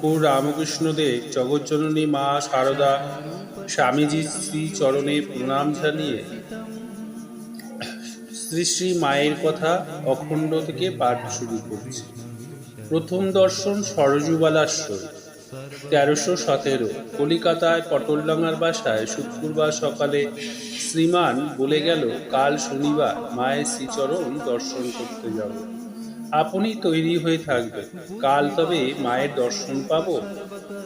ঠাকুর রামকৃষ্ণদেব জগজ্জননী মা সারদা স্বামীজির শ্রী চরণে প্রণাম জানিয়ে শ্রী শ্রী মায়ের কথা অখণ্ড থেকে পাঠ শুরু করছি। প্রথম দর্শন সরজুবালাশ্বর, তেরোশো সতেরো, কলিকাতায় পটলডাঙ্গার বাসায় শুক্রবার সকালে শ্রীমান বলে গেল, কাল শনিবার মায়ের শ্রীচরণ দর্শন করতে যাব। আপনি তৈরি হয়ে থাকবেন। কাল তবে মায়ের দর্শন পাব।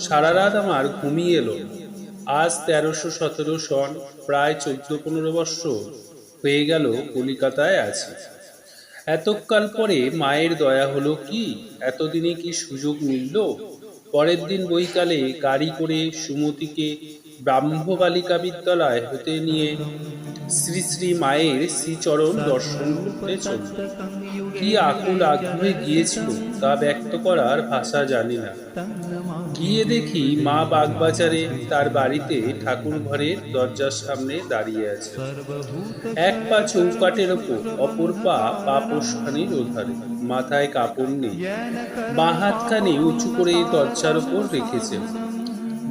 সারা রাত আমার ঘুমিয়ে এলো। আজ তেরোশো সতেরো সন, প্রায় চোদ্দ পনেরো বৎসর হয়ে গেল কলিকাতায় আছে। এতকাল পরে মায়ের দয়া হলো কি? এতদিনে কি সুযোগ মিলল? পরের দিন বৈকালে গাড়ি করে সুমতিকে ব্রাহ্ম বালিকা বিদ্যালয় হতে নিয়ে শ্রী শ্রী মায়ের শ্রীচরণ দর্শন করতে চলল কি আকুল আগ্রহে গিয়েছিল তা ব্যক্ত করার ভাষা জানি না। গিয়ে দেখি মা বাগবাজারে তার বাড়িতে ঠাকুর ঘরের দরজার সামনে দাঁড়িয়ে আছে। এক পা চৌকাটের ওপর, অপর পা পাপোশখানির ওধারে। মাথায় কাপড় নেই। বাঁ হাতখানি উঁচু করে দরজার ওপর রেখেছেন।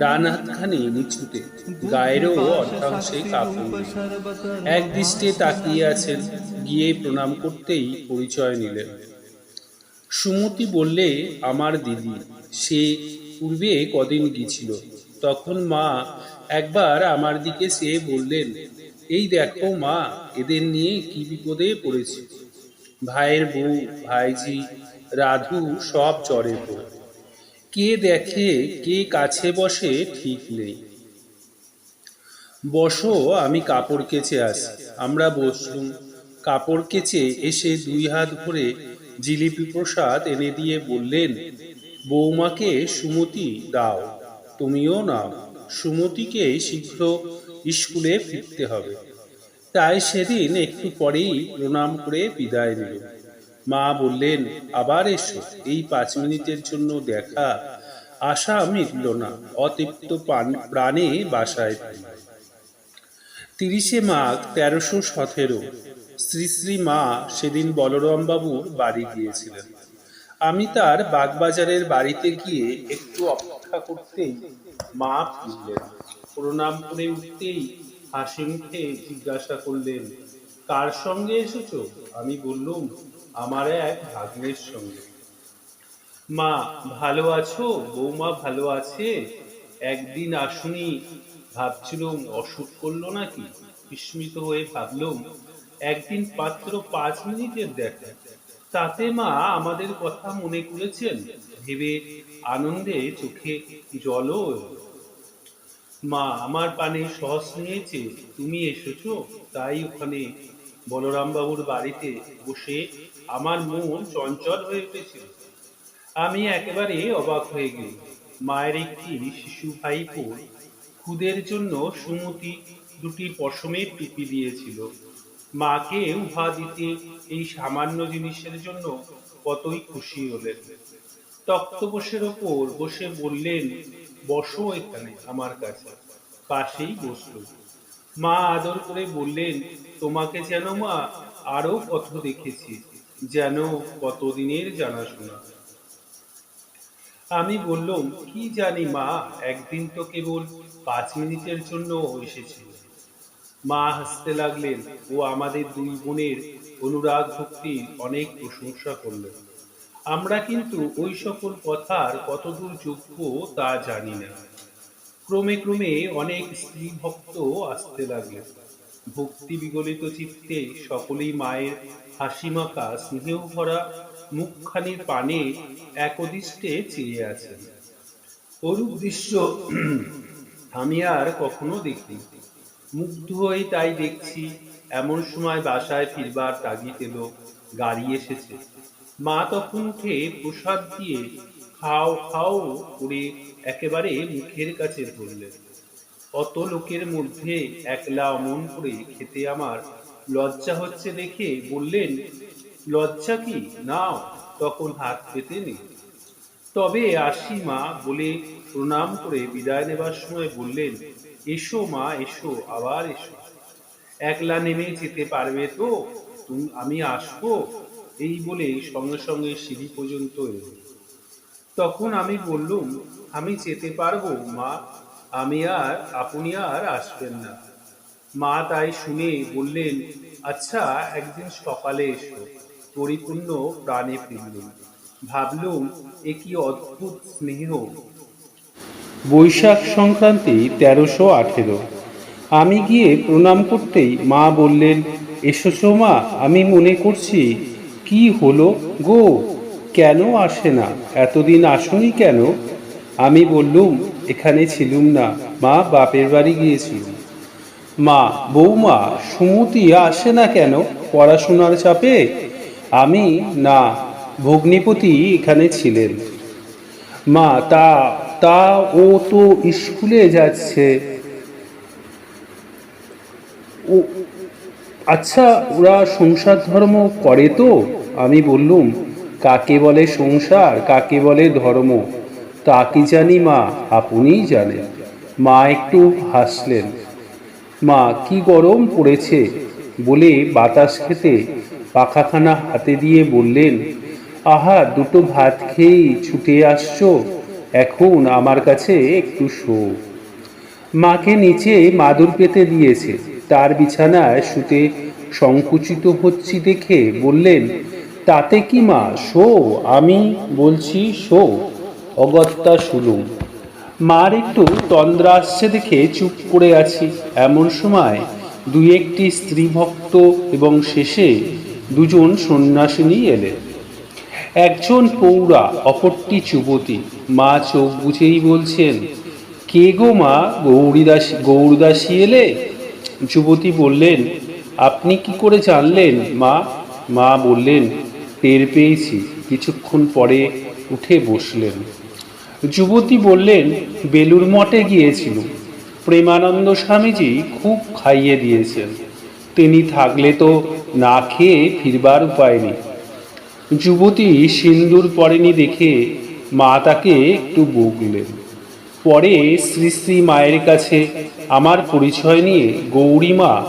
ডান হাতখানি নিচুতে, গায়েরও অর্ধাংশে কাপড় এক দৃষ্টে তাকিয়ে আছেন, গিয়ে প্রণাম করতেই পরিচয় নিলেন। সুমতি বললে, আমার দিদি, সে পূর্বে কদিন গিয়েছিল। তখন মা একবার আমার দিকে সে বললেন, এই দেখো মা, এদের নিয়ে কি বিপদে পড়েছি। ভাইয়ের বউ ভাইজি রাধু সব জ্বরে পড়ে কে দেখে কে কাছে বসে ঠিক নেই। বসো, আমি কাপড় কেচে আসি। আমরা বসলুম। কাপড় কেচে এসে দুই হাত ভরে জিলিপি প্রসাদ এনে দিয়ে বললেন, বৌমাকে সুমতি দাও, তুমিও নাও। সুমতিকে শীঘ্র স্কুলে ফিরতে হবে তাই সেদিন একটু পরেই প্রণাম করে বিদায় নিল। মা বললেন, আবার এসো, এই পাঁচ মিনিটের জন্য দেখা আশা মিটল না, অতৃপ্ত প্রাণে বাসায়। তিরিশে মাঘ তেরোশো সতেরো, শ্রী শ্রী মা সেদিন বলরাম বাবুর বাড়ি গিয়েছিলেন। আমি তার বাগবাজারের বাড়িতে গিয়ে একটু অপেক্ষা করতেই মা ফিরলেন। প্রণাম করে উঠতেই হাসি মুখে জিজ্ঞাসা করলেন, কার সঙ্গে এসেছ? আমি বললুম, আমার এক ভাগ্নের সঙ্গে। মা ভালো আছো? বৌমা ভালো আছে? একদিন আসুনি, ভাবছিলুম অসুখ করল নাকি? বিস্মিত হয়ে ভাবলুম, একদিন মাত্র পাঁচ মিনিটের দেখা। তাতে মা আমাদের কথা মনে করেছেন, ভেবে আনন্দে চোখে জলও মা আমার পানে সহস নিয়েছে, তুমি এসেছ? তাই ওখানে বলরাম বাবুর বাড়িতে বসে আমার মন চঞ্চল হয়ে উঠেছিল। আমি একেবারে অবাক হয়ে গেই মায়ের একটি শিশু ভাইপো খুদের জন্য সুমতি দুটি পশমের টুপি দিয়েছিল। মাকে উহা দিতে এই সামান্য জিনিসের জন্য কতই খুশি হলেন। তক্তপোষের ওপর বসে বললেন, বসো এখানে আমার কাছে, পাশেই বসল মা আদর করে বললেন, তোমাকে যেন মা আরও কত দেখেছি, যেন কতদিনের জানাশোনা। আমি বললাম, কি জানি মা, একদিন তো কেবল পাঁচ মিনিটের জন্য এসেছিল মা হাসতে লাগলেন, ও আমাদের দুই বোনের অনুরাগ ভক্তির অনেক প্রশংসা করলেন আমরা কিন্তু ওই সকল কথার কতদূর যোগ্য তা জানি না। ক্রমে ক্রমে অনেক স্ত্রী ভক্ত আসতে লাগলেন ভক্তি বিগলিত চিত্তে সকলেই মায়ের হাসিমাখা স্নেহ ভরা মুখখানির পানে একদৃষ্টে চেয়ে আছেন। অরূপ দৃশ্য আমি আর কখনো দেখি মুগ্ধ হয়ে তাই দেখছি, এমন সময় বাসায় ফিরবার তাগিদ এলো, গাড়ি এসেছে। মা তখন উঠে প্রসাদ দিয়ে খাও খাও করে একেবারে মুখের কাছে ধরলেন। অত লোকের মধ্যে একলা অমন করে খেতে আমার লজ্জা হচ্ছে দেখে বললেন লজ্জা কি? নাও, তখন হাত পেতে নেই তবে আসি মা বলে প্রণাম করে বিদায় নেবার সময় বললেন, এসো মা, এসো, আবার এসো। একলা নেমে যেতে পারবে তো? তুমি আমি আসব? এই বলে সঙ্গে সঙ্গে সিঁড়ি পর্যন্ত এলো। তখন আমি বললুম, আমি যেতে পারব মা, আমি আর, আপনি আর আসবেন না। মা তাই শুনে বললেন আচ্ছা একদিন সকালে এসো। পরিপূর্ণ প্রাণে ফিরলুম ভাবলুম, এ কি অদ্ভুত স্নেহ। বৈশাখ সংক্রান্তি তেরোশো আঠেরো। আমি গিয়ে প্রণাম করতেই মা বললেন এসেছ মা, আমি মনে করছি, কি হলো গো? কেন আসে না? এতদিন আসুনি কেন? আমি বললুম, এখানে ছিলুম না। মা বাপের বাড়ি গিয়েছিলুম মা, বৌমা, সুমতি আসে না কেন পড়াশোনার চাপে? আমি না ভগ্নিপতি এখানে ছিলেন। মা, তা তা ও তো স্কুলে যাচ্ছে। ও আচ্ছা ওরা সংসার ধর্ম করে তো? আমি বললুম, কাকে বলে সংসার, কাকে বলে ধর্ম? তা কি জানি মা, আপনিই জানেন। মা একটু হাসলেন। মা, কি গরম পড়েছে। বলে বাতাস খেতে পাখাখানা হাতে দিয়ে বললেন, আহা, দুটো ভাত খেয়েই ছুটে আসছো? এখন আমার কাছে একটু শো। মাকে নিচে মাদুর পেতে দিয়েছে। তার বিছানায় শুতে সংকুচিত হচ্ছি দেখে বললেন, তাতে কি মা? শো, আমি বলছি শো। অগত্যা শুনুন মার একটু তন্দ্রা আসছে দেখে চুপ করে আছি। এমন সময় দুই একটি স্ত্রী ভক্ত এবং শেষে দুজন সন্ন্যাসিনী এলেন একজন পৌরা, অপরটি যুবতী। মা চোখ বুঝেই বলছেন, কে গো মা? গৌরীদাসী, গৌরদাসী এলে? যুবতী বললেন, আপনি কি করে জানলেন মা? মা বললেন, টের পেয়েছি। কিছুক্ষণ পরে উঠে বসলেন। যুবতী বললেন বেলুর মঠে গিয়েছিল প্রেমানন্দ স্বামীজি খুব খাইয়ে দিয়েছেন। তিনি থাকলে তো না খেয়ে ফিরবার উপায় নেই। যুবতী সিন্দুর পরেনি দেখে মা তাকে একটু বকলেন পরে শ্রী শ্রী মায়ের কাছে আমার পরিচয় নিয়ে গৌরীমা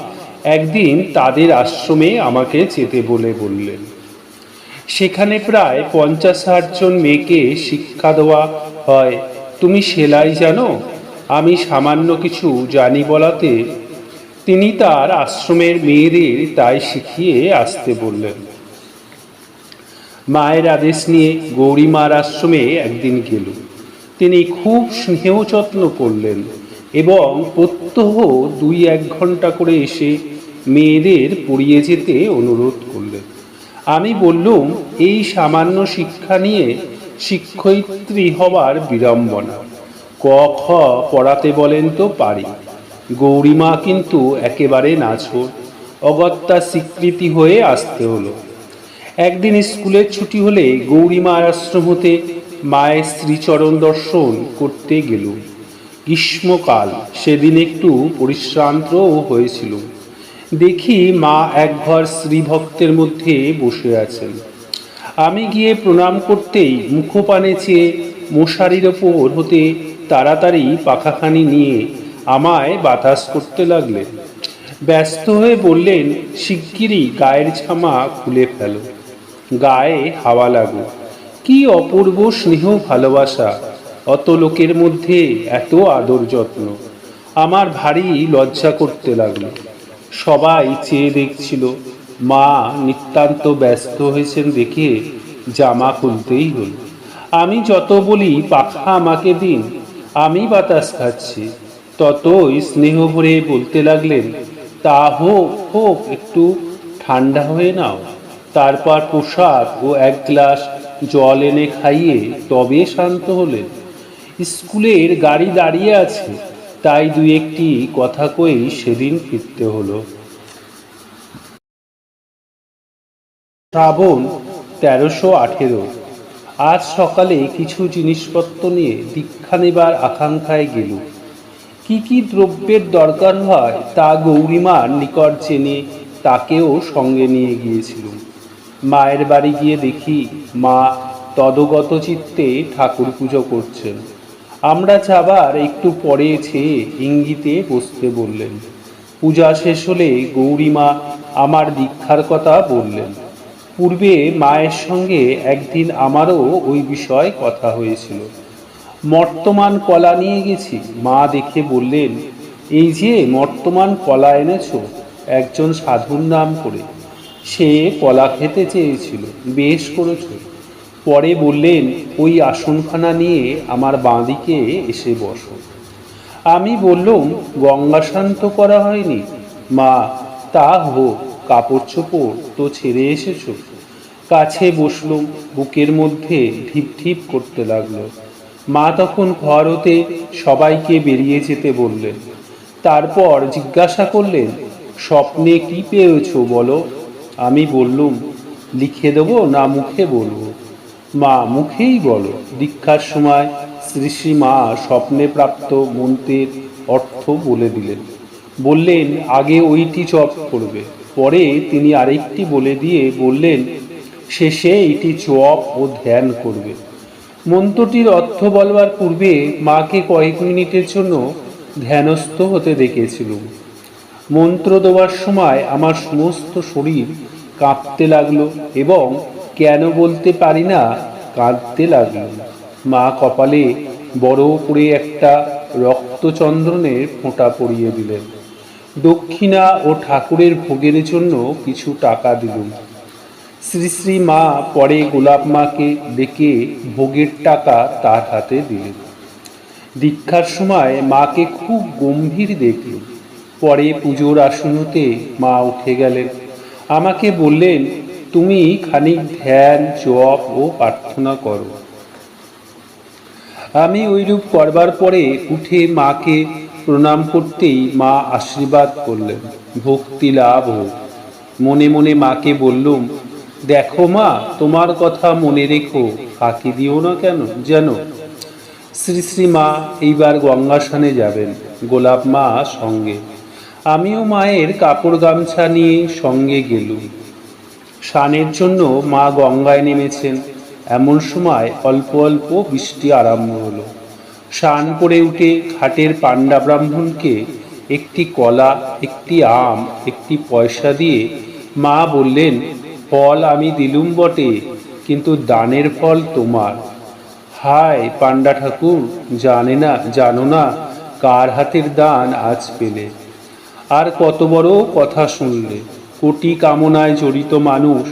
একদিন তাদের আশ্রমে আমাকে যেতে বলে বললেন। সেখানে প্রায় পঞ্চাশ ষাট জন মেয়েকে শিক্ষা দেওয়া হয়। তুমি সেলাই জানো? আমি সামান্য কিছু জানি বলাতে তিনি তার আশ্রমের মেয়েদের তাই শিখিয়ে আসতে বললেন। মায়ের আদেশ নিয়ে গৌরীমার আশ্রমে একদিন গেল। তিনি খুব স্নেহ যত্ন করলেন এবং প্রত্যহ দুই এক ঘণ্টা করে এসে মেয়েদের পড়িয়ে যেতে অনুরোধ করলেন। আমি বললুম, এই সামান্য শিক্ষা নিয়ে শিক্ষয়িত্রী হবার বিড়ম্বনা। ক খ পড়াতে বলেন তো পারি। গৌরীমা কিন্তু একেবারে নাছোড় অগত্যা স্বীকৃতি হয়ে আসতে হলো। একদিন স্কুলের ছুটি হলে গৌরীমা আশ্রম হতে মায়ের শ্রীচরণ দর্শন করতে গেল গ্রীষ্মকাল, সেদিন একটু পরিশ্রান্তও হয়েছিল। দেখি মা এক ঘর শ্রীভক্তের মধ্যে বসে আছেন। আমি গিয়ে প্রণাম করতেই মুখপানে চেয়ে মশারির ওপর হতে তাড়াতাড়ি পাখাখানি নিয়ে আমায় বাতাস করতে লাগলেন ব্যস্ত হয়ে বললেন, শিগগিরই গায়ের ছামা খুলে ফেলো। গায়ে হাওয়া লাগো কি অপূর্ব স্নেহ ভালোবাসা। অত লোকের মধ্যে এত আদর যত্ন। আমার ভারী লজ্জা করতে লাগল। সবাই চেয়ে দেখছিল, মা নিতান্ত ব্যস্ত হয়েছেন দেখে জামা খুলতেই হল। আমি যত বলি, পাখা আমাকে দিন, আমি বাতাস খাচ্ছি। ততই স্নেহ ভরে বলতে লাগলেন, তা হোক হোক, একটু ঠান্ডা হয়ে নাও। তারপর প্রসাদ ও এক গ্লাস জল এনে খাইয়ে তবে শান্ত হলেন। স্কুলের গাড়ি দাঁড়িয়ে আছে, তাই দুই একটি কথা কই সেদিন ফিরতে হলো। শ্রাবণ তেরোশো আঠেরো। আজ সকালে কিছু জিনিসপত্র নিয়ে দীক্ষা নেবার আকাঙ্ক্ষায় গেল কি কি দ্রব্যের দরকার হয় তা গৌরীমার নিকট জেনে তাকেও সঙ্গে নিয়ে গিয়েছিলুম। মায়ের বাড়ি গিয়ে দেখি মা তদগত চিত্তে ঠাকুর পুজো করছেন। আমরা যাবার একটু পরে চেয়ে ইঙ্গিতে বসতে বললেন। পূজা শেষ হলে গৌরীমা আমার দীক্ষার কথা বললেন। পূর্বে মায়ের সঙ্গে একদিন আমারও ওই বিষয়ে কথা হয়েছিল। মর্তমান কলা নিয়ে গেছি। মা দেখে বললেন, এই যে মর্তমান কলা এনেছ, একজন সাধুর নাম করে। সে কলা খেতে চেয়েছিল, বেশ করেছ। পরে বললেন, ওই আসনখানা নিয়ে আমার বাঁদিকে এসে বসো। আমি বললুম গঙ্গা শান্ত করা হয়নি। মা, তা হোক কাপড় চোপড় তো ছেড়ে এসেছ। কাছে বসলুম, বুকের মধ্যে ঢিপ ঢিপ করতে লাগল। মা তখন ঘর হতে সবাইকে বেরিয়ে যেতে বললেন। তারপর জিজ্ঞাসা করলেন, স্বপ্নে কি পেয়েছ বলো? আমি বললুম, লিখে দেবো না মুখে বলব? মা মুখেই বলো, দীক্ষার সময় শ্রী শ্রী মা স্বপ্নে প্রাপ্ত মন্ত্রের অর্থ বলে দিলেন। বললেন, আগে ওইটি জপ করবে। পরে তিনি আরেকটি বলে দিয়ে বললেন শেষে এটি জপ ও ধ্যান করবে। মন্ত্রটির অর্থ বলবার পূর্বে মাকে কয়েক মিনিটের জন্য ধ্যানস্থ হতে দেখেছিলুম। মন্ত্র দেওয়ার সময় আমার সমস্ত শরীর কাঁপতে লাগল এবং কেন বলতে পারি না, কাঁদতে লাগল। মা কপালে বড় করে একটা রক্তচন্দ্রনের ফোঁটা পরিয়ে দিলেন। দক্ষিণা ও ঠাকুরের ভোগের জন্য কিছু টাকা দিলুম। শ্রী শ্রী মা পরে গোলাপ মাকে ডেকে ভোগের টাকা তার হাতে দিলেন। দীক্ষার সময় মাকে খুব গম্ভীর দেখল পরে পুজোর আসনতে মা উঠে গেলেন। আমাকে বললেন, তুমি খানিক ধ্যান, জপ ও প্রার্থনা করো। আমি ওইরূপ করবার পরে উঠে মাকে প্রণাম করতেই মা আশীর্বাদ করলেন। ভক্তি লাভ হোক। মনে মনে মাকে বললুম দেখো মা, তোমার কথা মনে রেখো, ফাঁকি দিও না কেন? যেন শ্রী শ্রী মা এইবার গঙ্গাসানে যাবেন, গোলাপ মা সঙ্গে। আমিও মায়ের কাপড় গামছা নিয়ে সঙ্গে গেলুম। স্নানের জন্য মা গঙ্গায় নেমেছেন। এমন সময় অল্প অল্প বৃষ্টি আরম্ভ হলো। স্নান করে উঠে খাটের পাণ্ডা ব্রাহ্মণকে একটি কলা, একটি আম, একটি পয়সা দিয়ে মা বললেন ফল আমি দিলুম বটে, কিন্তু দানের ফল তোমার। হায় পাণ্ডা ঠাকুর, জানে না, জানো না কার হাতের দান আজ পেলে। আর কত বড় কথা শুনলে, কোটি কামনায় জড়িত মানুষ,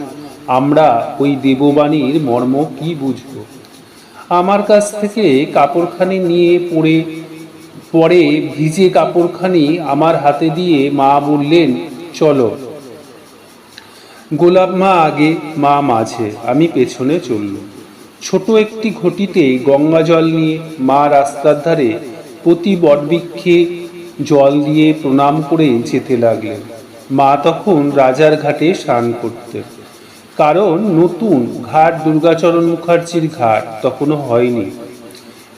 আমরা ওই দেববাণীর মর্ম কি বুঝব? আমার কাছ থেকে কাপড়খানি নিয়ে পড়ে, পরে ভিজে কাপড়খানি আমার হাতে দিয়ে মা বললেন, চলো। গোলাপ মা আগে, মা মাঝে, আমি পেছনে চলল ছোট একটি ঘটিতে গঙ্গা জল নিয়ে মা রাস্তার ধারে প্রতি বটবৃক্ষে জল দিয়ে প্রণাম করে যেতে লাগলেন। মা তখন রাজার ঘাটে স্নান করতেন। কারণ নতুন ঘাট দুর্গাচরণ মুখার্জির ঘাট তখনও হয়নি।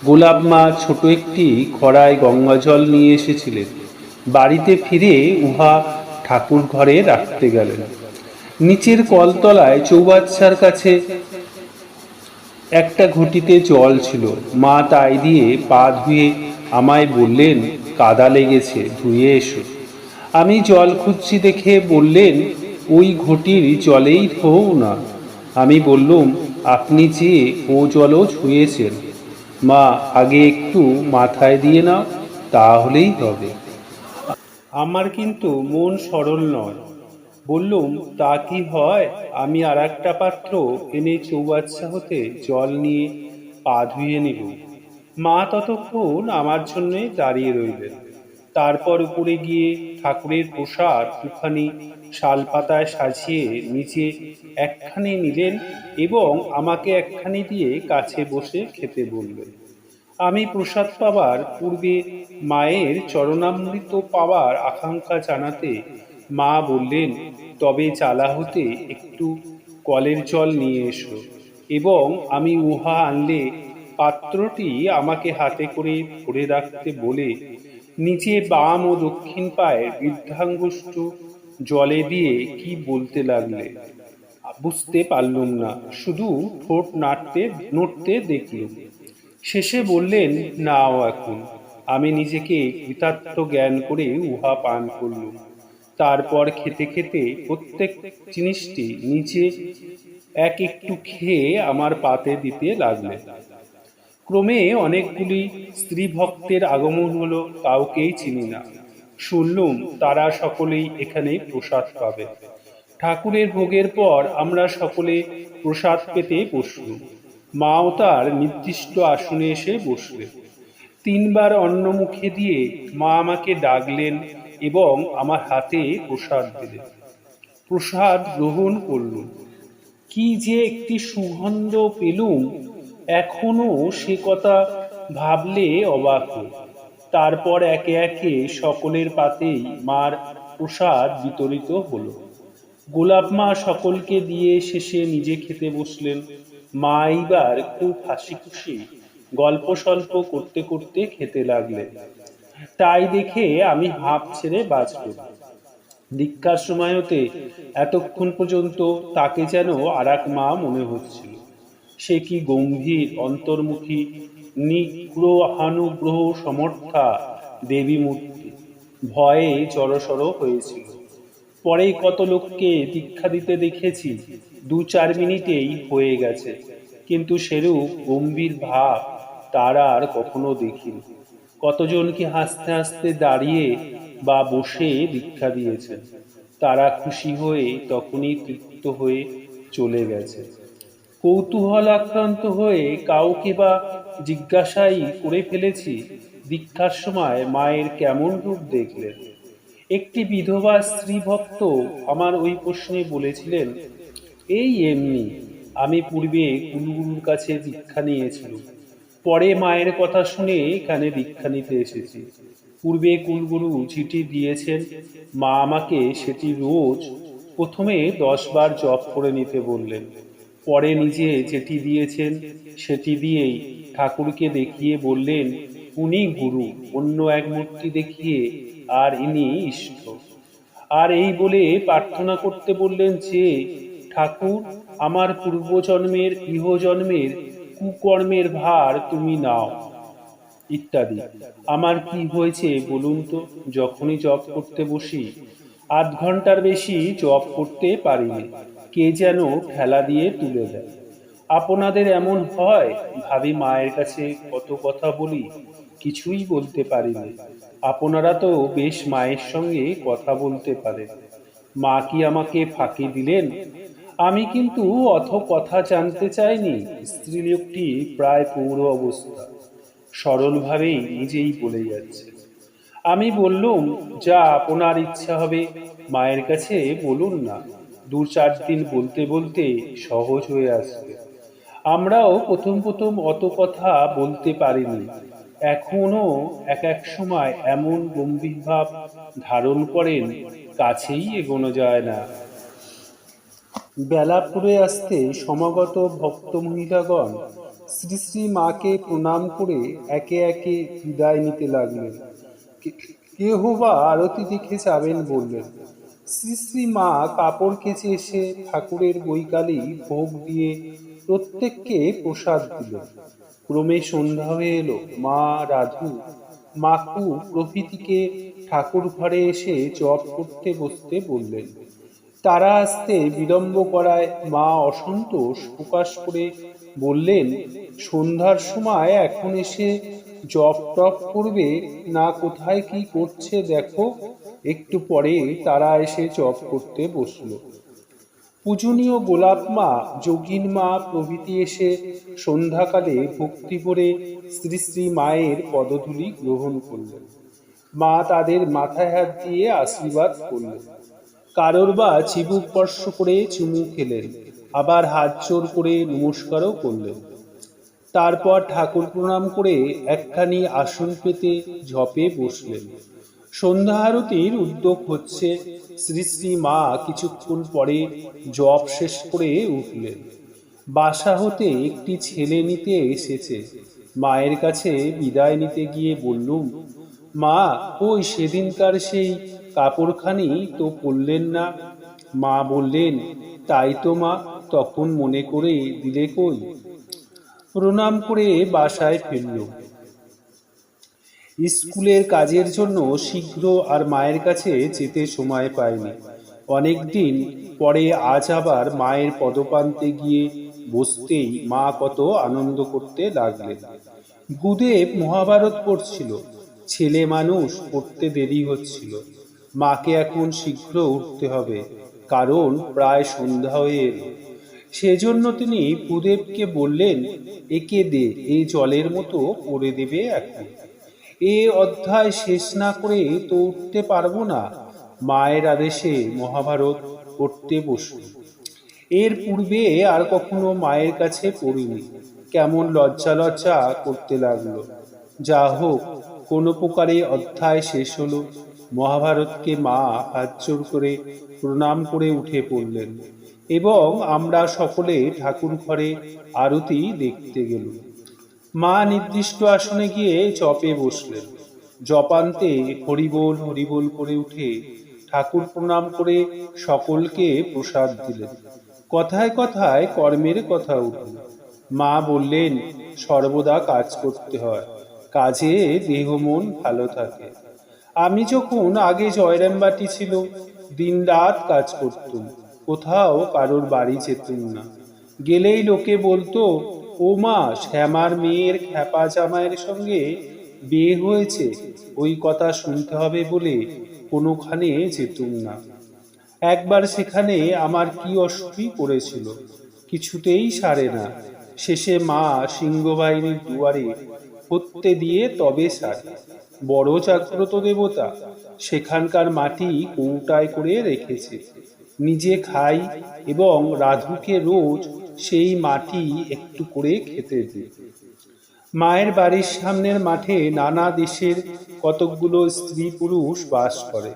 গোলাপ মা ছোট একটি খড়ায় গঙ্গা জল নিয়ে এসেছিলেন। বাড়িতে ফিরে উহা ঠাকুর ঘরে রাখতে গেলেন। নিচের কলতলায় চৌবাচ্চার কাছে একটা ঘটিতে জল ছিল। মা তাই দিয়ে পা ধুয়ে আমায় বললেন, কাদা লেগেছে, ধুয়ে এসো। আমি জল খুঁজছি দেখে বললেন, ওই ঘটির জলেই ধোও না। আমি বললুম, আপনি যে ও জলও ছুঁয়েছেন মা আগে একটু মাথায় দিয়ে নাও, তাহলেই হবে। আমার কিন্তু মন সরল নয়। বললুম, তা কি হয়? আমি আর একটা পাত্র এনে চৌবাচ্চা হতে জল নিয়ে পা ধুয়ে নিব। মা ততক্ষণ আমার জন্যে দাঁড়িয়ে রইলেন। তারপর উপরে গিয়ে ঠাকুরের প্রসাদ দুখানি শাল পাতায় সাজিয়ে নিচে একখানি নিলেন এবং আমাকে একখানি দিয়ে কাছে বসে খেতে বললেন। আমি প্রসাদ পাবার পূর্বে মায়ের চরণামৃত পাওয়ার আকাঙ্ক্ষা জানাতে মা বললেন, তবে চালা হতে একটু কলের জল নিয়ে এসো এবং আমি উহা আনলে পাত্রটি আমাকে হাতে করে ভরে রাখতে বলে, নিচে বাম ও দক্ষিণ পায়ে বৃদ্ধাঙ্গুষ্ঠ জলে দিয়ে কি বলতে লাগলে? বুঝতে পারলুম না, শুধু ঠোঁট নাড়তে, নড়তে দেখলুম। শেষে বললেন, নাও এখন, আমি নিজেকে কৃতার্থ জ্ঞান করে উহা পান করলুম। তারপর খেতে খেতে প্রত্যেক জিনিসটি নিচে এক একটু খেয়ে আমার পাতে দিতে লাগলেন। ক্রমে অনেকগুলি স্ত্রী ভক্তের আগমন হলো, কাউকেই চিনি না। শুনলুম, তারা সকলেই এখানে প্রসাদ পাবে। ঠাকুরের ভোগের পর আমরা সকলে প্রসাদ পেতে বসলুম। মাও তার নির্দিষ্ট আসনে এসে বসলেন। তিনবার অন্ন মুখে দিয়ে মা আমাকে ডাকলেন এবং আমার হাতে প্রসাদ দিলেন প্রসাদ গ্রহণ করলুম। কি যে একটি সুগন্ধ পেলুম, এখনও সে কথা ভাবলে অবাক। তারপর একে একে সকলের পাতেই মার প্রসাদ বিতরিত হলো। গোলাপ মা সকলকে দিয়ে শেষে নিজে খেতে বসলেন। মা এইবার খুব হাসি খুশি গল্প সল্প করতে করতে খেতে লাগলেন। তাই দেখে আমি হাঁপ ছেড়ে বাঁচব দীক্ষার সময়তে এতক্ষণ পর্যন্ত তাকে যেন আর এক মা মনে হচ্ছিল। সে কি গম্ভীর, অন্তর্মুখী, নিগ্রহানুগ্রহ সমর্থা দেবী মূর্তি। ভয়ে জড়সড় হয়েছিল। পরে কত লোককে দীক্ষা দিতে দেখেছি দু চার মিনিটেই হয়ে গেছে। কিন্তু সেরূপ গম্ভীর ভাব তার আর কখনো দেখিনি। কতজনকে হাসতে হাসতে দাঁড়িয়ে বা বসে দীক্ষা দিয়েছেন? তারা খুশি হয়ে তখনই তৃপ্ত হয়ে চলে গেছে। কৌতূহল আক্রান্ত হয়ে কাউকে বা জিজ্ঞাসাই করে ফেলেছি, দীক্ষার সময় মায়ের কেমন রূপ দেখলেন? একটি বিধবা স্ত্রী ভক্ত আমার ওই প্রশ্নে বলেছিলেন, এই এমনি, আমি পূর্বে কুলগুরুর কাছে দীক্ষা নিয়েছিলাম। পরে মায়ের কথা শুনে এখানে দীক্ষা নিতে এসেছি। পূর্বে কুলগুরু চিঠি দিয়েছেন, মা আমাকে সেটি রোজ প্রথমে দশ বার জপ করে নিতে বললেন। পরে নিজে যেটি দিয়েছেন, সেটি দিয়েই ঠাকুরকে দেখিয়ে বললেন, উনি গুরু, অন্য এক মূর্তি দেখিয়ে আর ইনি ইষ্ট। আর এই বলে প্রার্থনা করতে বললেন যে, ঠাকুর, আমার পূর্বজন্মের ইহজন্মের কুকর্মের ভার তুমি নাও, ইত্যাদি। আমার কি হয়েছে বলুন তো? যখনই জব করতে বসি, আধ ঘণ্টার বেশি জব করতে পারিনি কে যেন খেলা দিয়ে তুলে দেয়। আপনাদের এমন হয়? ভাবি মায়ের কাছে কত কথা বলি, কিছুই বলতে পারিনি আপনারা তো বেশ মায়ের সঙ্গে কথা বলতে পারেন। মা কি আমাকে ফাঁকি দিলেন? আমি কিন্তু অথ কথা জানতে চাইনি, স্ত্রীলোকটি প্রায় পৌর অবস্থা। সরলভাবেই নিজেই বলে যাচ্ছে। আমি বললুম, যা আপনার ইচ্ছা হবে, মায়ের কাছে বলুন না। দু চার দিন বলতে বলতে সহজ হয়ে আসবে। আমরাও প্রথম প্রথম অত কথা বলতে পারিনি। এখনও এক এক সময় এমন গম্ভীর ভাব ধারণ করেন, কাছেই এগোনো যায় না। বেলা পুড়ে আসতে সমাগত ভক্ত মহিলাগণ শ্রী শ্রী মাকে প্রণাম করে একে একে বিদায় নিতে লাগলেন। কেহ বা আরতি দেখে যাবেন বললেন, শ্রী শ্রী মা কাপড় কেচে এসে ঠাকুরের বৈকালী ভোগ দিয়ে প্রত্যেককে প্রসাদ দিলেন। ক্রমে সন্ধ্যা হয়ে এলো। মা রাধু, মাকু প্রভৃতিকে ঠাকুর ঘরে এসে জপ করতে বসতে বললেন তারা আসতে বিলম্ব করায় মা অসন্তোষ প্রকাশ করে বললেন, সন্ধ্যার সময় এখন এসে জপ টপ করবে, না কোথায় কি করছে দেখো। একটু পরে তারা এসে জপ করতে বসল। পূজনীয় গোলাপ মা, যোগিন মা প্রভৃতি এসে সন্ধ্যাকালে ভক্তি করে শ্রী শ্রী মায়ের পদধূলি গ্রহণ করলেন। মা তাদের মাথায় হাত দিয়ে আশীর্বাদ করলেন। কারোর বা চিবুক স্পর্শ করে চুমু খেলেন, আবার হাত জোর করে নমস্কারও করলেন। তারপর ঠাকুর প্রণাম করে একখানি আসন পেতে ঝপে বসলেন। সন্ধ্যা আরতির উদ্যোগ হচ্ছে, শ্রী শ্রী মা কিছুক্ষণ পরে জপ শেষ করে উঠলেন। বাসা হতে একটি ছেলে নিতে এসেছে। মায়ের কাছে বিদায় নিতে গিয়ে বললুম, মা, ওই সেদিনকার সেই কাপড়খানি তো পরলেন না। মা বললেন, তাই তো মা, তখন মনে করে দিলে কই? প্রণাম করে বাসায় ফিরল। স্কুলের কাজের জন্য শীঘ্র আর মায়ের কাছে যেতে সময় পায়নি। অনেক দিন পরে আজ আবার মায়ের পদপান্তে গিয়ে বসতেই মা কত আনন্দ করতে লাগলেন। ভূদেব মহাভারত পড়ছিল। ছেলে মানুষ পড়তে দেরি হচ্ছিল। মাকে এখন শীঘ্র উঠতে হবে, কারণ প্রায় সন্ধ্যা হয়ে সেজন্য তিনি ভূদেবকে বললেন, একে দে, এই জলের মতো করে দেবে এখন। এ অধ্যায় শেষ না করে তো উঠতে পারব না। মায়ের আদেশে মহাভারত পড়তে বসল এর পূর্বে আর কখনো মায়ের কাছে পড়িনি। কেমন লজ্জা লজ্জা করতে লাগল। যা হোক কোনো প্রকারে অধ্যায় শেষ হলো। মহাভারতকে মা হাত জোর করে প্রণাম করে উঠে পড়লেন এবং আমরা সকলে ঠাকুর ঘরে আরতি দেখতে গেলাম। মা নির্দিষ্ট আসনে গিয়ে জপে বসলেন। জপান্তে হরিবোল হরিবোল করে উঠে ঠাকুর প্রণাম করে সকলকে প্রসাদ দিলেন। কথায় কথায় কর্মের কথা উঠল। মা বললেন, সর্বদা কাজ করতে হয়, কাজে দেহ মন ভালো থাকে। আমি যখন আগে জয়রামবাটি ছিল দিন রাত কাজ করতুম, কোথাও কারোর বাড়ি যেতুম না। গেলেই লোকে বলতো, ও মা, শ্যামার মেয়ের খ্যাপা জামাইয়ের সঙ্গে বিয়ে হয়েছে, ওই কথা শুনতে হবে বলে কোনোখানে যেতুম না। একবার সেখানে আমার কি অসুখই করেছিল কিছুতেই সারে না। শেষে মা সিংহবাহিনীর দুয়ারে হত্যে দিয়ে তবে সারে। বড় জাগ্রত দেবতা, সেখানকার মাটি কৌটায় করে রেখেছে। নিজে খাই এবং রাধুকে রোজ সেই মাটি একটু করে খেতে দিই মায়ের বাড়ির সামনের মাঠে নানা দেশের কতকগুলো স্ত্রী পুরুষ বাস করে।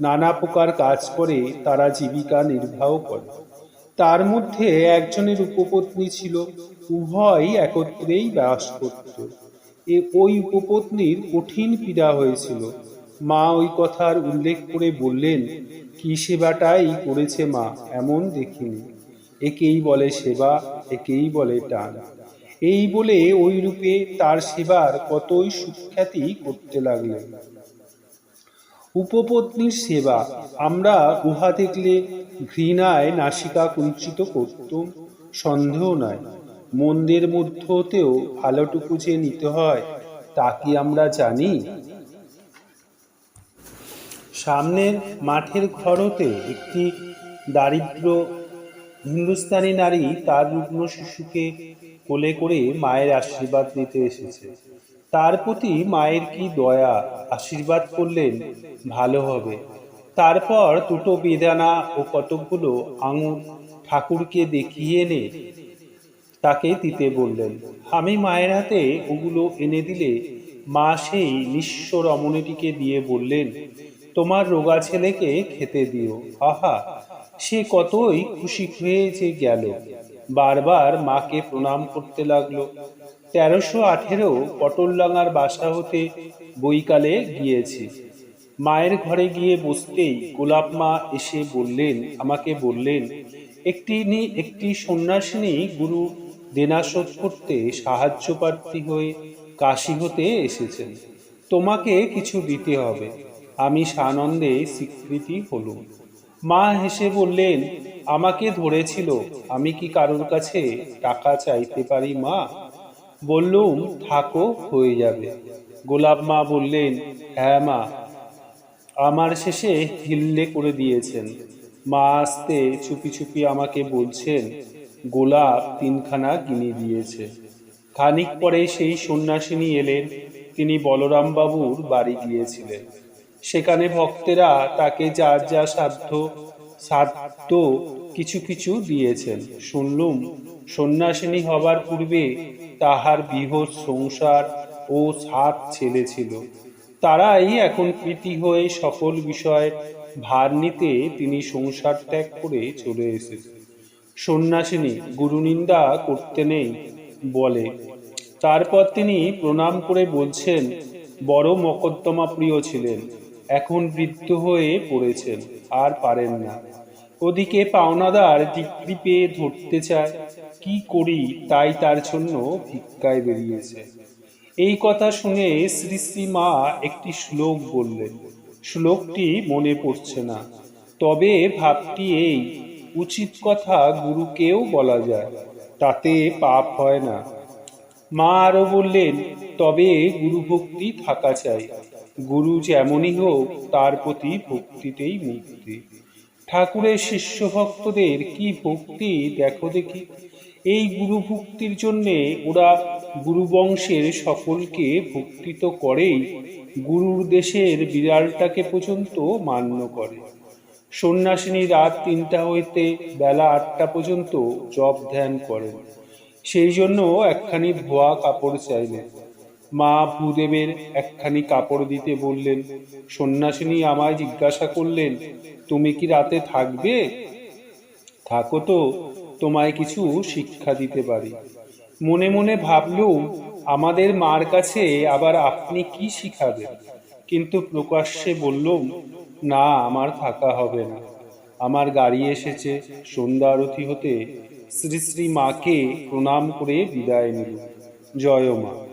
নানা প্রকার কাজ করে, তারা জীবিকা নির্বাহ করে। তার মধ্যে একজনের উপপত্নী ছিল, উভয় একত্রেই বাস করত। এ ওই উপপত্নীর কঠিন পীড়া হয়েছিল। মা ওই কথার উল্লেখ করে বললেন, কি সেবাটাই করেছে মা, এমন দেখিনি। একেই বলে সেবা, একেই বলে টান এই বলে ওই রূপে তার সেবার কতই সুখ্যাতি করতে লাগলেন। উপপত্নীর সেবা, আমরা উহা দেখলে ঘৃণায় নাসিকা কুঞ্চিত করতুম, সন্দেহ নাই। মন্দের মধ্যতেও ভালোটুকু যে নিতে হয়, তা কি আমরা জানি? সামনের মাঠের ঘরতে একটি দারিদ্র হিন্দুস্তানি নারী তার রুগ্ন শিশুকে কোলে করে মায়ের আশীর্বাদ নিতে এসেছে। তার প্রতি মায়ের কি দয়া, আশীর্বাদ করলেন ভালো হবে। তারপর দুটো বেদানা ও কতকগুলো আঙুর ঠাকুরকে দেখিয়ে এনে তাকে দিতে বললেন, আমি মায়ের হাতে ওগুলো এনে দিলে মা সেই নিঃস্ব রমণীটিকে দিয়ে বললেন, তোমার রোগা ছেলেকে খেতে দিও। আহা, সে কতই খুশি হয়ে যে গেল। বারবার মাকে প্রণাম করতে লাগল। তেরোশো আঠেরো পটলডাঙ্গার বাসা হতে বইকালে গিয়েছি। মায়ের ঘরে গিয়ে বসতেই গোলাপ মা এসে বললেন, আমাকে বললেন, একটি একটি সন্ন্যাসিনী গুরু দেনা শোধ করতে সাহায্য প্রার্থী হয়ে কাশি হতে এসেছেন। তোমাকে কিছু দিতে হবে। আমি সানন্দে স্বীকৃতি হলুম। মা হেসে বললেন, আমাকে ধরেছিল, আমি কি কারোর কাছে টাকা চাইতে পারি মা? বললুম, থাকো, হয়ে যাবে। গোলাপ মা বললেন হ্যাঁ মা। আমার শেষে হিল্লে করে দিয়েছেন। মা আসতে চুপি চুপি আমাকে বলছেন গোলাপ তিনখানা কিনে দিয়েছে। খানিক পরে সেই সন্ন্যাসিনী এলেন। তিনি বলরাম বাবুর বাড়ি গিয়েছিলেন। সেখানে ভক্তেরা তাকে যার যা সাধ্য সাধ্য কিছু কিছু দিয়েছেন। শুনলুম, সন্ন্যাসিনী হবার পূর্বে তাহার বৃহৎ সংসার ও সাত ছেলে ছিল। তারাই এখন প্রীতি হয়ে সকল বিষয় ভার নিতে তিনি সংসার ত্যাগ করে চলে এসেছে সন্ন্যাসিনী গুরুনিন্দা করতে নেই, বলে। তারপর তিনি প্রণাম করে বলছেন, বড় মকদ্দমা প্রিয় ছিলেন, এখন বৃদ্ধ হয়ে পড়েছেন, আর পারেন না। ওদিকে পাওনাদার ডিগ্রি পেয়ে ধরতে চায়, কি করি তাই তার জন্য ভিক্ষায় বেরিয়েছে। এই কথা শুনে শ্রী শ্রী মা একটি শ্লোক বললেন। শ্লোকটি মনে পড়ছে না, তবে ভাবটি এই উচিত কথা গুরুকেও বলা যায়, তাতে পাপ হয় না। মা আরও বললেন, তবে গুরু ভক্তি থাকা চাই। গুরু যেমনই হোক, তার প্রতি ভক্তিতেই মুক্তি। ঠাকুরের শিষ্য ভক্তদের কি ভক্তি, দেখো দেখি। এই গুরু ভক্তির জন্যে ওরা গুরু বংশের সকলকে ভক্তি তো করেই গুরুর দেশের বিড়ালটাকে পর্যন্ত মান্য করে। সন্ন্যাসিনী রাত তিনটা হইতে বেলা আটটা পর্যন্ত জপ ধ্যান করেন। সেই জন্য একখানি ধোয়া কাপড় চাইলেন। মা ভূদেবের একখানি কাপড় দিতে বললেন, সন্ন্যাসিনী আমায় জিজ্ঞাসা করলেন, তুমি কি রাতে থাকবে? থাকো তো, তোমায় কিছু শিক্ষা দিতে পারি। মনে মনে ভাবলুম, আমাদের মার কাছে আবার আপনি কি শিখাবেন? কিন্তু প্রকাশ্যে বললুম না, আমার থাকা হবে না। আমার গাড়ি এসেছে, সন্ধ্যা আরতি হতে। শ্রী শ্রী মাকে প্রণাম করে বিদায় নিল। জয় মা।